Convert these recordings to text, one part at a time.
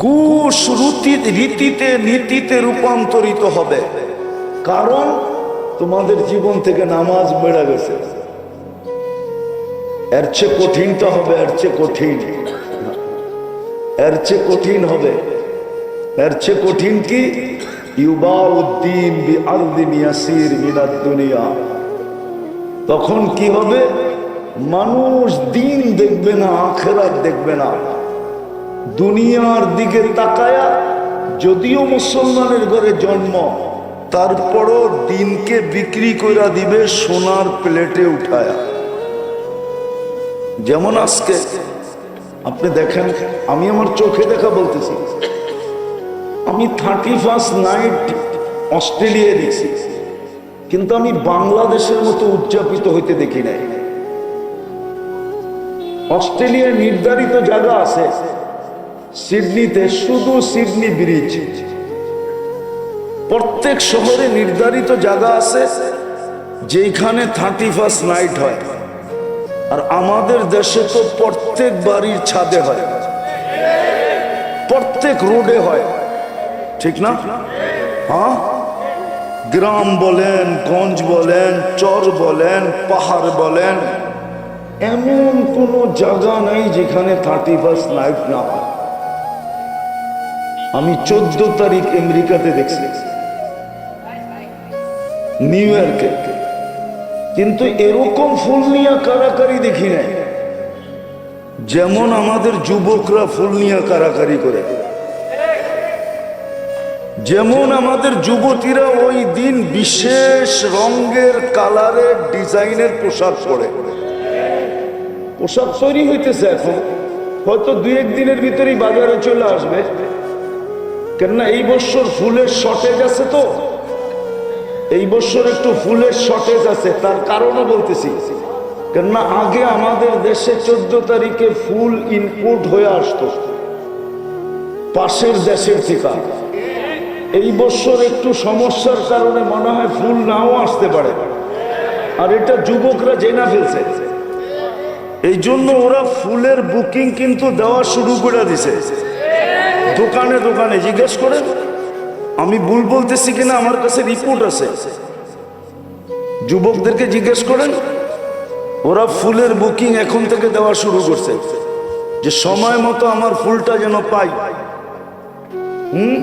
ঘুষ রুতি রীতিতে, নীতিতে রূপান্তরিত হবে। কারণ তোমাদের জীবন থেকে নামাজ বেড়ে গেছে। এর চেয়ে কঠিনটা হবে, এর চেয়ে কঠিন। এর চেয়ে কঠিন হবে। এর চেয়ে কঠিন কি? ইউবা উদ্দিন বি আলদিন ইয়াসির মিনাদ দুনিয়া। তখন কি হবে? মানুষ দিন দেখবে না, আখেরাত দেখবে না। দুনিয়ার দিকে তাকায়া যদিও মুসলমানের ঘরে জন্ম, তারপরও দিনকে বিক্রি করে দিবে সোনার প্লেটে উঠায়া। যেমন আজকে, আপনি দেখেন, আমি আমার চোখে দেখা বলতেছি, আমি থার্টি ফার্স্ট নাইট অস্ট্রেলিয়ায় দেখছি, কিন্তু আমি বাংলাদেশের মতো উদযাপিত হইতে দেখি নাই। অস্ট্রেলিয়ার নির্ধারিত জায়গা আছে সিডনিতে শুধু সিডনি ব্রিজ। প্রত্যেক শহরে নির্ধারিত জায়গা আছে যেখানে থার্টি ফার্স্ট নাইট হয়। আর আমাদের দেশে তো প্রত্যেক বাড়ির ছাদে হয়। প্রত্যেক রোডে হয়। ঠিক না? হ্যাঁ? গ্রাম বলেন, গঞ্জ বলেন, চর বলেন, পাহাড় বলেন, এমন কোনো জায়গা নাই যেখানে থার্টি ফার্স্ট নাইট না হয়। আমি চোদ্দ তারিখ আমেরিকাতে দেখছি। নিউ ইয়র্কে। কিন্তু এরকম ফুল নিয়ে কারাকারি দেখি নাই। যেমন আমাদের যুবকরা ফুল নিয়ে কারাকারি করে। যেমন আমাদের যুবতীরা ওই দিন বিশেষ রঙের, কালারের, ডিজাইনের পোশাক পরে। পোশাক তৈরি হইতেছে এখন। হয়তো দুই এক দিনের ভিতরেই বাজারে চলে আসবে। কেননা এই বছর ফুলের শর্টেজ আছে তো। এই বছর একটু ফুলের শর্টেজ আছে, তার কারণও বলতেছি। কেননা আগে আমাদের দেশে চোদ্দ তারিখে ফুল ইনপুট হয়ে আসতো। পাশের দেশের থেকে। এই বছর একটু সমস্যার কারণে মনে হয় ফুল নাও আসতে পারে। আর এটা যুবকরা জেনা ফেলছে। এই জন্য ওরা ফুলের বুকিং কিন্তু দেওয়া শুরু করে দিছে। দোকানে দোকানে জিজ্ঞেস করেন, আমি ভুল বলতেছি কিনা? আমার কাছে রিপোর্ট আছে। যুবকদেরকে জিজ্ঞেস করেন, ওরা ফুলের বুকিং এখন থেকে দেওয়া শুরু করছে, যে সময় মতো আমার ফুলটা যেন পাই। হুম?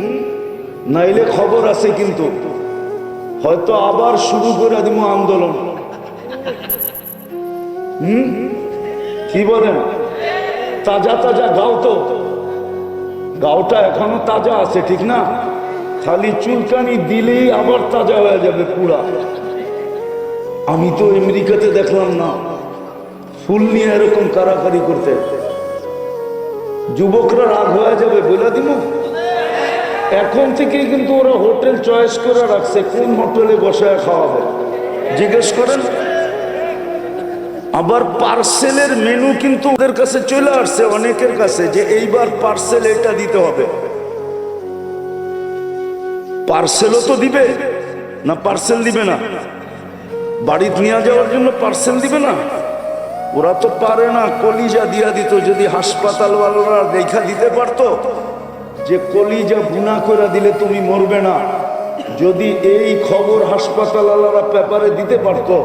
নাইলে খবর আছে কিন্তু, হয়তো আবার শুরু করে দিব আন্দোলন। হুম? কি বলেন? তাজা তাজা গাও তো। গাওটা এখনও তাজা আছে, ঠিক না? খালি চুলকানি দিলেই আবার তাজা হয়ে যাবে পুরা। আমি তো আমেরিকাতে দেখলাম না। ফুল নিয়ে এরকম কারাকারি করতে। যুবকরা রাগ হয়ে যাবে, বলে দিব এখন থেকেই কিন্তু ওরা হোটেল চয়েস করে রাখছে, কোন হোটেলে বসে খাওয়াবে। জিজ্ঞেস করেন? আবার পার্সেলের মেনু কিন্তু ওদের কাছে চলে আসছে, অনেকের কাছে, যে এইবার পার্সেল এটা দিতে হবে। পার্সেলও তো দিবে, না পার্সেল দিবে না? বাড়িতে নিয়ে যাওয়ার জন্য পার্সেল দিবে না? ওরা তো পারে না, কলিজা দিয়া দিত, যদি হাসপাতালওয়ালারা দেখা দিতে পারতো, যে কলিজা বুনা করে দিলে তুমি মরবে না। যদি এই খবর হাসপাতালওয়ালারা পেপারে দিতে পারতো,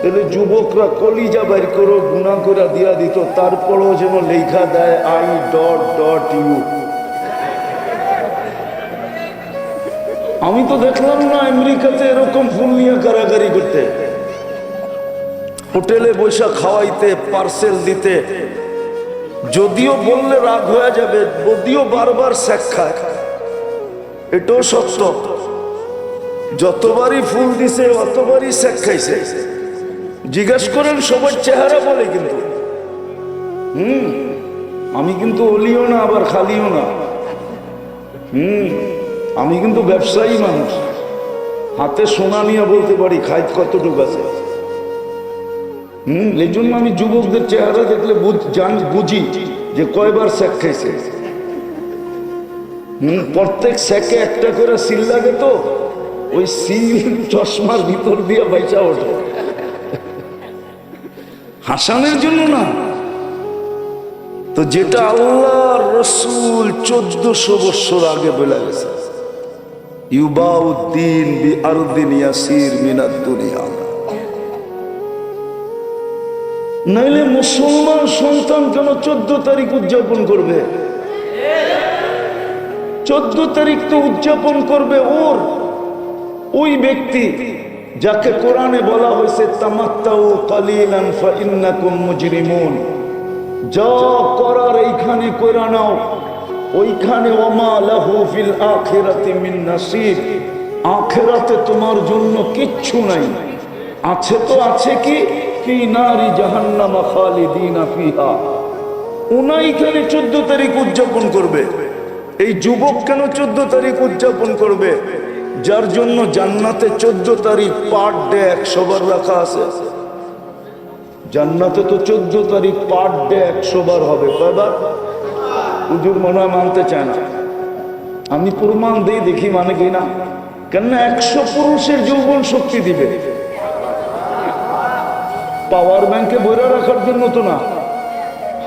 তাহলে যুবকরা কলিজা বের করো গুণা করে দিয়া দিত, তারপরেও যেন লেখা দেয় আই ডট ডট ইউ। আমি তো দেখলাম না আমেরিকাতে এরকম ফুল নিয়ে কারাগারি করতে। হোটেলে বৈশা খাওয়াইতে, পার্সেল দিতে। যদিও বললে রাগ হয়ে যাবে যদিও বারবার শেখ খায়। এটাও সত্য। যতবারই ফুল দিছে, অতবারই শেখ খাইছে। জিজ্ঞেস করেন, সবার চেহারা বলে কিন্তু। হুম, আমি কিন্তু অলিও না, আবার খালিও না। হুম, আমি কিন্তু ব্যবসায়ী মানুষ। হাতে সোনা নিয়ে বলতে পারি খাই কতটুকু আছে? হুম এই জন্য আমি যুবকদের চেহারা দেখলে বুঝি যে কয়বার স্যাক খাইছে। হুম, প্রত্যেক স্যাকে একটা করে সিল লাগে তো। ওই সিল চশমার ভিতর দিয়ে বাইচা ওঠে। হাসানের জন্য না। তো যেটা আল্লাহ রসুল চোদ্দশো বৎসর আগে বলে গেছে, ইউবাউদ্দিন বি আরদিন ইয়াসির মিনাদ দুনিয়া। নাইলে মুসলমান সন্তান কেন চোদ্দ তারিখ উদযাপন করবে? চোদ্দ তারিখ তো উদযাপন করবে ওর। ওই ব্যক্তি যাকে কোরআনে বলা হয়েছে, তামাত্তাউ কালিলান ফাইন্নাকুম মুজরিমুন। যা করার এইখানে কইরা নাও, ওইখানে ওমা লাহু ফিল আখিরাতি মিন নাসিব। আখিরাতে তোমার জন্য কিচ্ছু নাই। আছে তো আছে কি? ফি নারি জাহান্নাম খালিদিনা ফিহা। উনাইখানে চোদ্দ তারিখ উদযাপন করবে? এই যুবক কেন চোদ্দ তারিখ উদযাপন করবে? যার জন্য জান্নাতে চোদ্দ তারিখ পার ডে একশো বার রাখা আছে। জান্নাতে তো চোদ্দ তারিখ পার ডে একশো বার হবে, কয়বার? হুজুর মনে হয় মানতে চায় না। আমি প্রমাণ দিই দেখি মানে কি না? কেননা একশো পুরুষের যৌবন শক্তি দিবে। পাওয়ার ব্যাংকে বইরা রাখার জন্য তো না।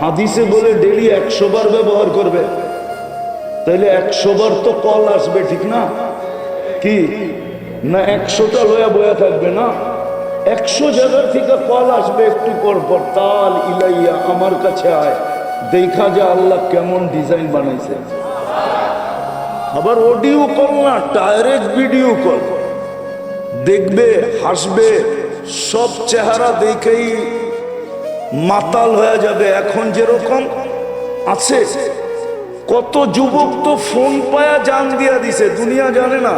হাদিসে বলে ডেলি একশো বার ব্যবহার করবে। তাইলে একশো বার তো কল আসবে, ঠিক না? কি? না একশোটা লয়া বয়া থাকবে না? একশো জায়গার থেকে কল আসবে একটু পর পর। তাল ইলাইয়া আমার কাছে আয়। দেখা যে আল্লাহ কেমন ডিজাইন বানাইছে। আবার অডিও কল না ডাইরেক্ট ভিডিও কল দেখবে, হাসবে, সব চেহারা দেখেই মাতাল হয়ে যাবে। এখন যেরকম আছে, কত যুবক তো ফোন পায়া জান দিয়া দিছে, দুনিয়া জানে না।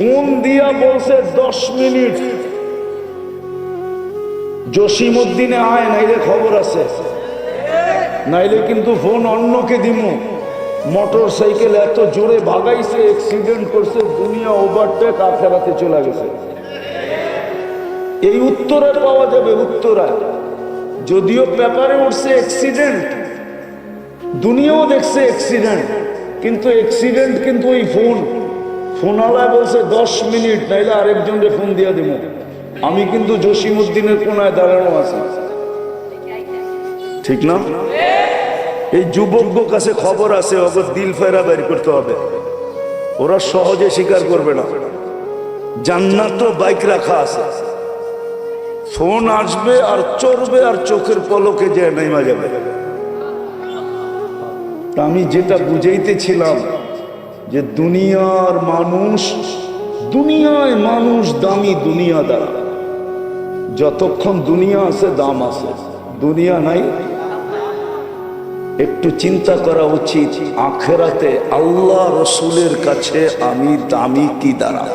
ফোন দিয়া বলছে, দশ মিনিট। জসিমুদ্দিনে আয়, নাইলে খবর আছে। নাইলে কিন্তু ফোন অন্যকে দিমু। মোটর সাইকেল এত জোরে ভাগাইছে অ্যাক্সিডেন্ট করছে, দুনিয়া ওভারটেক আখেরাতে চলে গেছে। এই উত্তরে পাওয়া যাবে উত্তরায় যদিও পেপারে উঠছে অ্যাক্সিডেন্ট দুনিয়াও দেখছে অ্যাক্সিডেন্ট কিন্তু অ্যাক্সিডেন্ট কিন্তু ওই ফোন। ফোনালায় বলছে, দশ মিনিট, নাইলে আরেকজনকে ফোন দিয়ে দেবো। আমি কিন্তু জসিমুদ্দিনের কোনায় দাঁড়ানো আছি। ঠিক না? এই যুবক কাছে খবর আছে, ওকে দিল ফেরা বের করতে হবে। ওরা সহজে স্বীকার করবে না। জান্নাত বাইক রাখা আছে। ফোন আসবে আর চড়বে আর চোখের পলকে যে নেমা যাবে। আমি যেটা বুঝাইতেছিলাম যে দুনিয়ার মানুষ, দুনিয়ায় মানুষ দামি দুনিয়া দ্বারা। যতক্ষণ দুনিয়া আছে, দাম আছে। দুনিয়া নাই। একটু চিন্তা করা উচিত, আখেরাতে আল্লাহ রসুলের কাছে আমি দামি কি দ্বারা?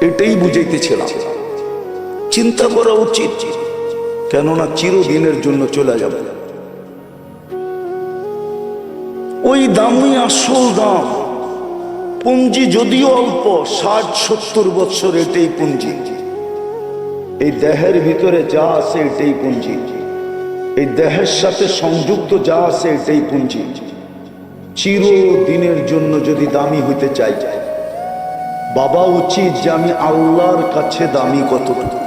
এটাই বুঝাইতেছিলাম। চিন্তা করা উচিত, কেননা চিরদিনের জন্য চলে যাবে। ওই দামই আসল দাম। পুঞ্জি যদিও অল্প, ষাট, সত্তর বছর এটাই পুঞ্জি। এই দেহের ভিতরে যা আছে এটাই পুঞ্জি। এই দেহের সাথে সংযুক্ত যা আছে এটাই পুঞ্জি। চিরদিনের জন্য যদি দামি হইতে চাই, বাবা উচিত যে আমি আল্লাহর কাছে দামি কতটুকু।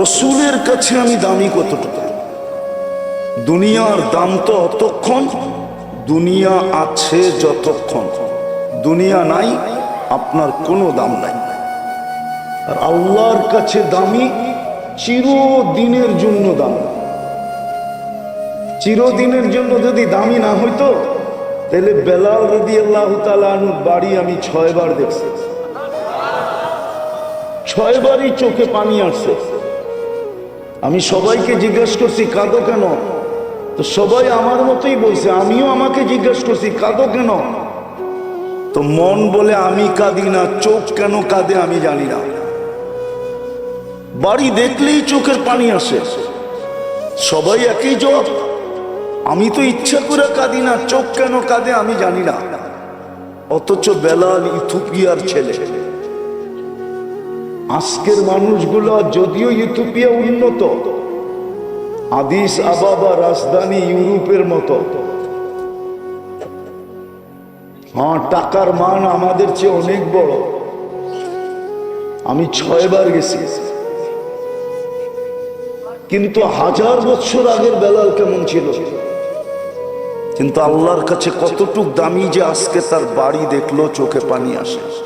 রসুলের কাছে আমি দামি কতটুকু। দুনিয়ার দাম তো অতক্ষণ, দুনিয়া আছে যতক্ষণ। দুনিয়া নাই, আপনার কোনো দাম নাই। আর আল্লাহর কাছে দামি, চিরদিনের জন্য দাম। চিরদিনের জন্য যদি দামি না হইতো, তাহলে বেলাল রদি আল্লাহ বাড়ি আমি ছয়বার দেখছি। ছয়বারই চোখে পানি আসছে। আমি সবাইকে জিজ্ঞেস করছি, কাঁদো কেন? তো সবাই আমার মতোই বলছে, আমিও আমাকে জিজ্ঞেস করছি, কাঁদো কেন? তো মন বলে আমি কাঁদি না, চোখ কেন কাঁদে আমি জানি না। বাড়ি দেখলেই চোখের পানি আসে। সবাই একই জবাব, আমি তো ইচ্ছা করে কাঁদি না, চোখ কেন কাঁদে আমি জানি না। অথচ বেলাল ইথুপিয়ার ছেলে। আজকের মানুষগুলো যদিও ইথুপিয়া উন্নত আদিস আবাবা রাজধানী ইউরোপের মতো। হ্যাঁ টাকার মান আমাদের চেয়ে অনেক বড়। আমি ছয়বার গেছি। কিন্তু হাজার বছর আগের বেলাল কেমন ছিল? কিন্তু আল্লাহর কাছে কতটুক দামি যে আজকে তার বাড়ি দেখল, চোখে পানি আসে।